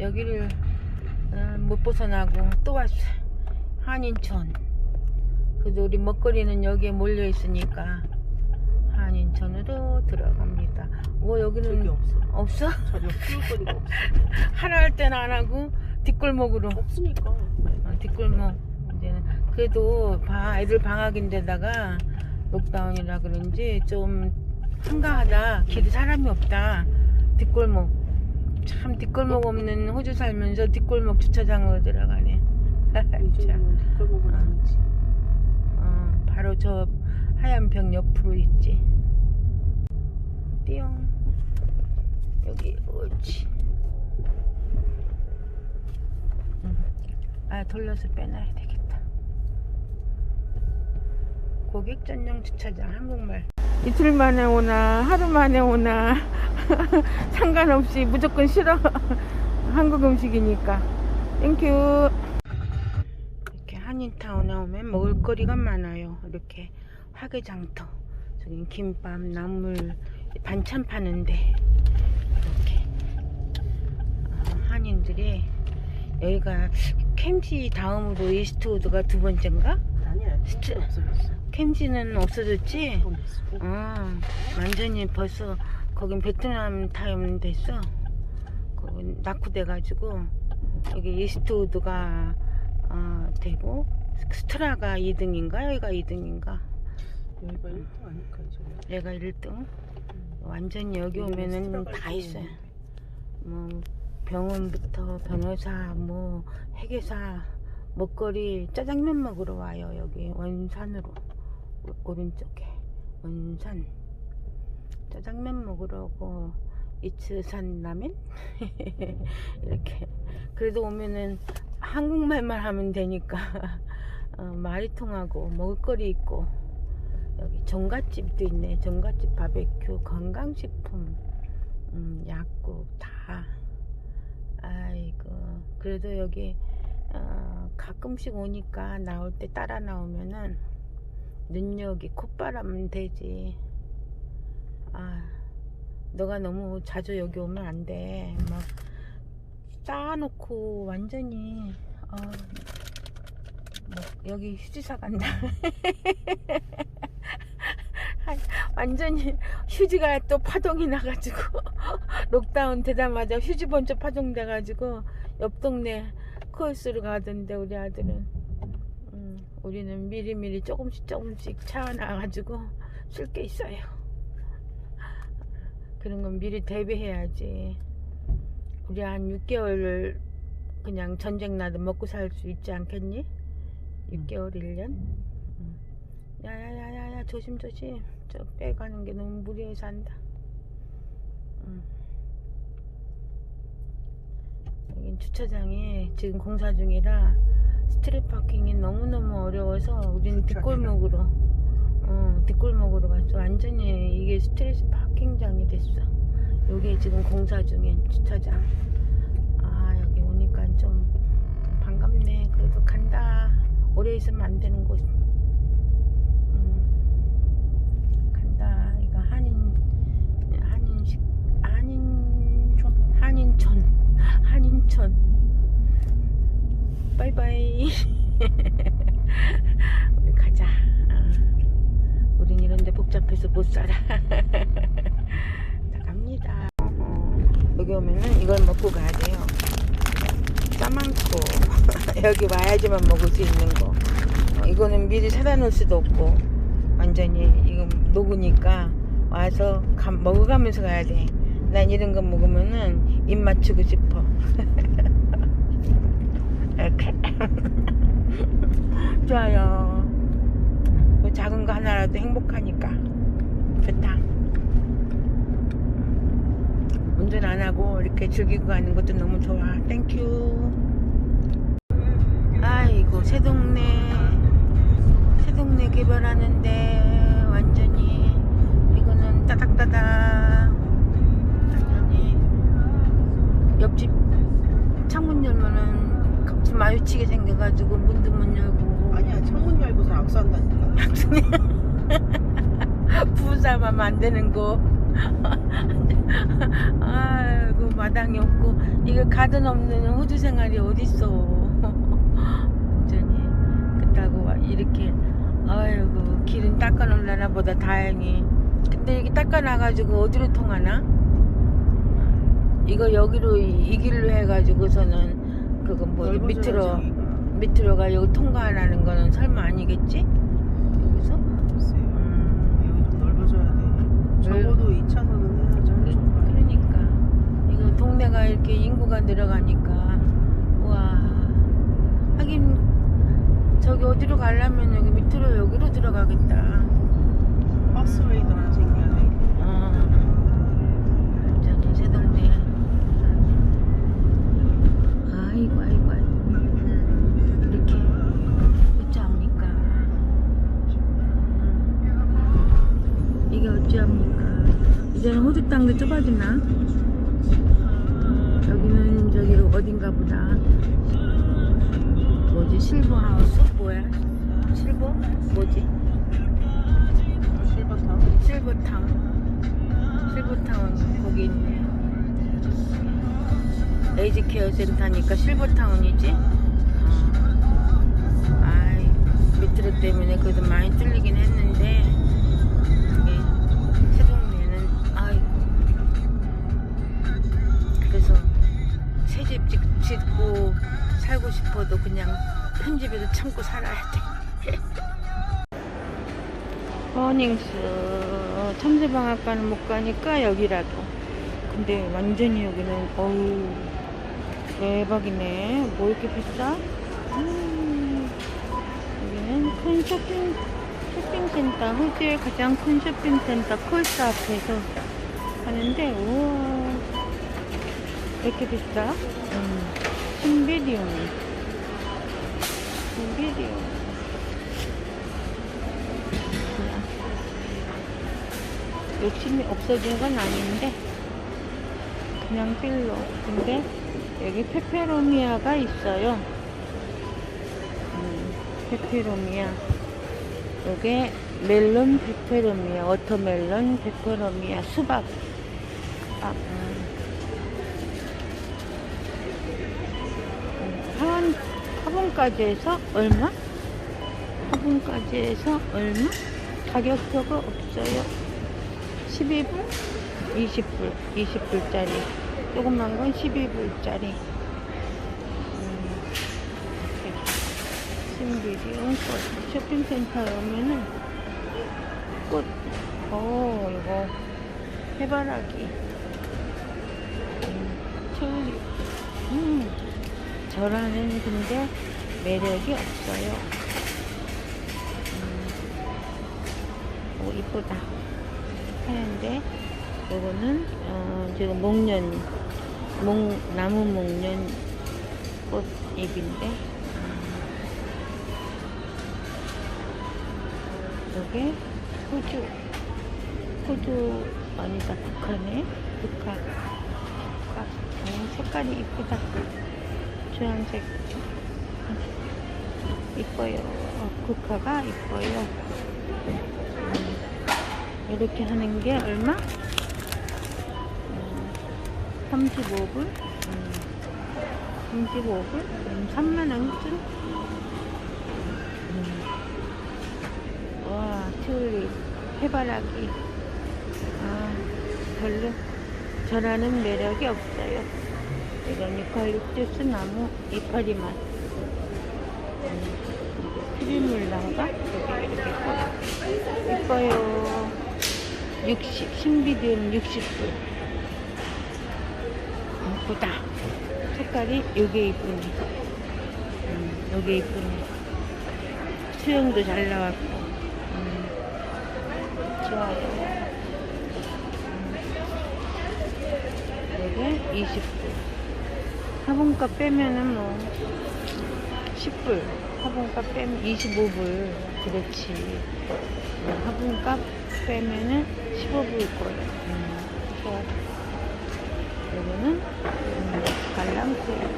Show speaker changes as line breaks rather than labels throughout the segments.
여기를 어, 못 벗어나고 또 왔어. 한인천. 그래도 우리 먹거리는 여기에 몰려 있으니까 한인천으로 들어갑니다. 오 여기는
저기 없어.
없어?
자리가 풀거리가 없어.
하나 할 때는 안 하고 뒷골목으로
없으니까.
어, 뒷골목 이제는 그래도 바, 애들 방학인데다가 록다운이라 그런지 좀 한가하다 길이 사람이 없다 뒷골목 참 뒷골목 없는 호주 살면서 뒷골목 주차장으로 들어가네. 참.
요즘은 뒷골목은 아니지.
어, 바로 저 하얀 벽 옆으로 있지. 띠용. 여기 옳지. 음. 아 돌려서 빼놔야 되겠다. 고객 전용 주차장 한국말 이틀 만에 오나 하루 만에 오나 상관없이 무조건 싫어 한국 음식이니까 땡큐 이렇게 한인타운에 오면 먹을거리가 많아요 이렇게 화개장터 저긴 김밥 나물 반찬 파는데 이렇게 어, 한인들이 여기가 캠지 다음으로 이스트우드가 두 번째인가?
아니야.
진짜
없어졌어.
캠지는 없어졌지?
어,
완전히 벌써 거긴 베트남 타임 됐어. 거기 낙후돼가지고 여기 이스트우드가 어, 되고 스트라가 2등인가? 여기가 2등인가?
여기가 1등 아닐까.
얘가 1등? 완전히 여기 오면은 다 있어요. 뭐 병원부터 변호사 뭐 회계사 먹거리 짜장면 먹으러 와요 여기. 원산으로 오- 오른쪽에 원산 짜장면 먹으러 오고 이츠산 라면? 이렇게. 그래도 오면은 한국말만 하면 되니까 어, 말이 통하고 먹을거리 있고. 여기 정갓집도 있네. 정갓집 바베큐 건강식품. 음, 약국 다. 아이고. 그래도 여기 어, 가끔씩 오니까 나올 때 따라 나오면은 눈여기 콧바람 되지. 아 너가 너무 자주 여기 오면 안돼막 쌓아놓고 완전히 어, 뭐 여기 휴지사 간다. 완전히 휴지가 또 파동이 나가지고 록다운 되자마자 휴지 번쩍 파동 돼가지고 옆 동네 코스로 가던데 우리 아들은. 음, 우리는 미리미리 조금씩 조금씩 차와나가지고 쓸 게 있어요. 그런 건 미리 대비해야지. 우리 한 6개월 그냥 전쟁 나도 먹고 살 수 있지 않겠니? 6개월 1년? 야야야야야 조심조심. 저 빼가는 게 너무 무리해서 한다. 음. 여긴 주차장이 지금 공사 중이라 스트릿 파킹이 너무너무 어려워서 우리는 뒷골목으로 어 뒷골목으로 갔어. 완전히 이게 스트릿 파킹장이 됐어. 여기 지금 공사 중인 주차장. 아 여기 오니까 좀 반갑네. 그래도 간다. 오래 있으면 안 되는 곳. 음, 간다. 이거 한인 한인식 한인촌 한인촌. 한인촌. 바이바이. 우리 가자. 어. 우린 이런데 복잡해서 못 살아. 자 갑니다. 여기 오면은 이걸 먹고 가야 돼요. 짜만코. 여기 와야지만 먹을 수 있는 거. 어, 이거는 미리 사다 놓을 수도 없고 완전히 이거 녹으니까 와서 가- 먹어가면서 가야 돼. 난 이런 거 먹으면은 입 맞추고 싶어. 이렇게. 좋아요. 뭐 작은 거 하나라도 행복하니까 좋다. 운전 안 하고 이렇게 즐기고 가는 것도 너무 좋아. 땡큐. 아이고 새 동네 새 동네 개발하는데 완전히 이거는 따닥따닥 완전히 옆집 창문 열면은 마주치게 생겨가지고 문도 못 열고.
아니야 창문 열고서 악수한다니까.
부부싸움 하면 안 되는 거. 아이고 마당이 없고. 이거 가든 없는 호주 생활이 어딨어. 완전히 그렇다고 와- 이렇게. 아이고 길은 닦아놓으려나 보다 다행히. 근데 이게 닦아놔가지고 어디로 통하나? 이거 여기로 이, 이 길로 해가지고서는 그거 뭐 밑으로
여기가.
밑으로가 여기 통과하라는 거는 설마 아니겠지? 여기서?
글쎄요.
음,
여기 좀 넓어져야 돼.
넓-
적어도 2차선은 해야죠.
그- 그러니까 이거 동네가 이렇게 인구가 늘어가니까 와 하긴 저기 어디로 가려면 여기 밑으로 여기로 들어가겠다.
버스웨이도 하나 생겨야 돼.
어, 완전히 새 동네. 아이고 아이고 아이고 이렇게 어찌합니까? 음. 이게 어찌합니까? 이제는 호주 땅도 좁아지나? 여기는 저기로 어딘가 보다. 뭐지 실버 하우스 뭐야? 실버 뭐지?
실버타운.
실버타운 에이지케어 센터니까 실버타운이지? 어. 아이 밑으로 때문에 그래도 많이 뚫리긴 했는데 이게 새동네는 아이고. 그래서 새 집 짓고 살고 싶어도 그냥 현 집에도 참고 살아야 돼. 허닝스. 참새방앗간은 못 가니까 여기라도. 근데 완전히 여기는 어우 대박이네. 뭐 이렇게 비싸? 음, 여기는 큰 쇼핑 쇼핑센터 호주의 가장 큰 쇼핑센터 콜스 앞에서 하는데 우와. 왜 이렇게 비싸? 음, 신비디움. 신비디움. 욕심이 없어진 건 아닌데 그냥 필로. 근데 여기 페페로미아가 있어요 음, 페페로미아 요게 멜론 페페로미아 워터멜론 페페로미아 수박 수박 음. 음, 하원 화분까지 해서 얼마? 화분까지 해서 얼마? 가격표가 없어요. 12불? 20불. 20불짜리. 조그만 건 12불짜리. 음, 신비리온 꽃. 쇼핑센터에 오면은 꽃. 오, 이거 해바라기. 음, 튤립. 음, 저라는 근데 매력이 없어요. 오 이쁘다 하얀데 요거는 어, 지금 목련 목 나무 목련 꽃 잎인데? 요게 호주 호주 아니다 북한에 북한 북한 음, 색깔이 이쁘다. 주황색. 이뻐요. 어, 국화가 이뻐요. 이렇게 하는 게 얼마? 음, 35불? 음, 35불? 음, 3만원쯤? 음. 와, 튤립, 해바라기. 아, 별로 저라는 매력이 없어요. 이건 유칼립투스 나무 이파리만. 음, 피비물란가? 여기 이렇게 꽃. 이뻐요. 60, 신비디움 60불. 이쁘다. 색깔이 요게 이쁘네. 음, 요게 이쁘네. 수영도 잘 나왔고. 음, 좋아요. 음, 요게 20불. 화분값 빼면은 뭐, 10불. 화분값 빼면 25불. 그렇지. 음, 화분값 빼면은 15불 거예요. 음, 좋아. 요거는 음, 갈랑색. 음,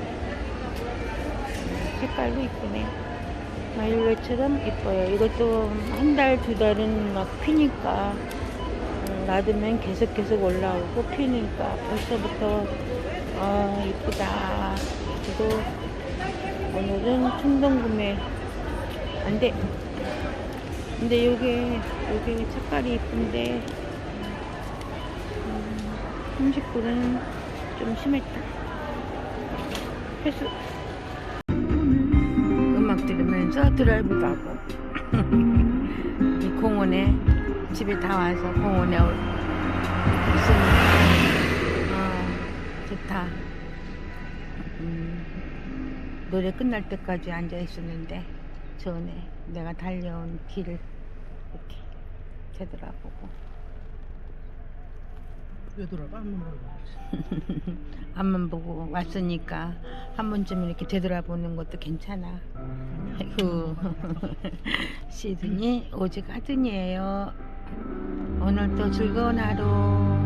색깔도 이쁘네. 마일로처럼 이뻐요. 이것도 한 달, 두 달은 막 피니까 음, 놔두면 계속 계속 올라오고 피니까 벌써부터 아 이쁘다 그리고 오늘은 충동 구매 안돼 근데 요게 요게 색깔이 이쁜데 음, 30불은 좀 심했다. 회수 음악 들으면서 드라이브도 하고. 이 공원에 집에 다 와서 공원에 올- 있으니까 아, 좋다. 음, 노래 끝날 때까지 앉아 있었는데 전에 내가 달려온 길을 이렇게 되돌아보고
되돌아봐 한번 봐야지.
앞만 보고 왔으니까 한 번쯤 이렇게 되돌아보는 것도 괜찮아. 아이고 시드니 오직 하든이에요. 오늘도 즐거운 하루.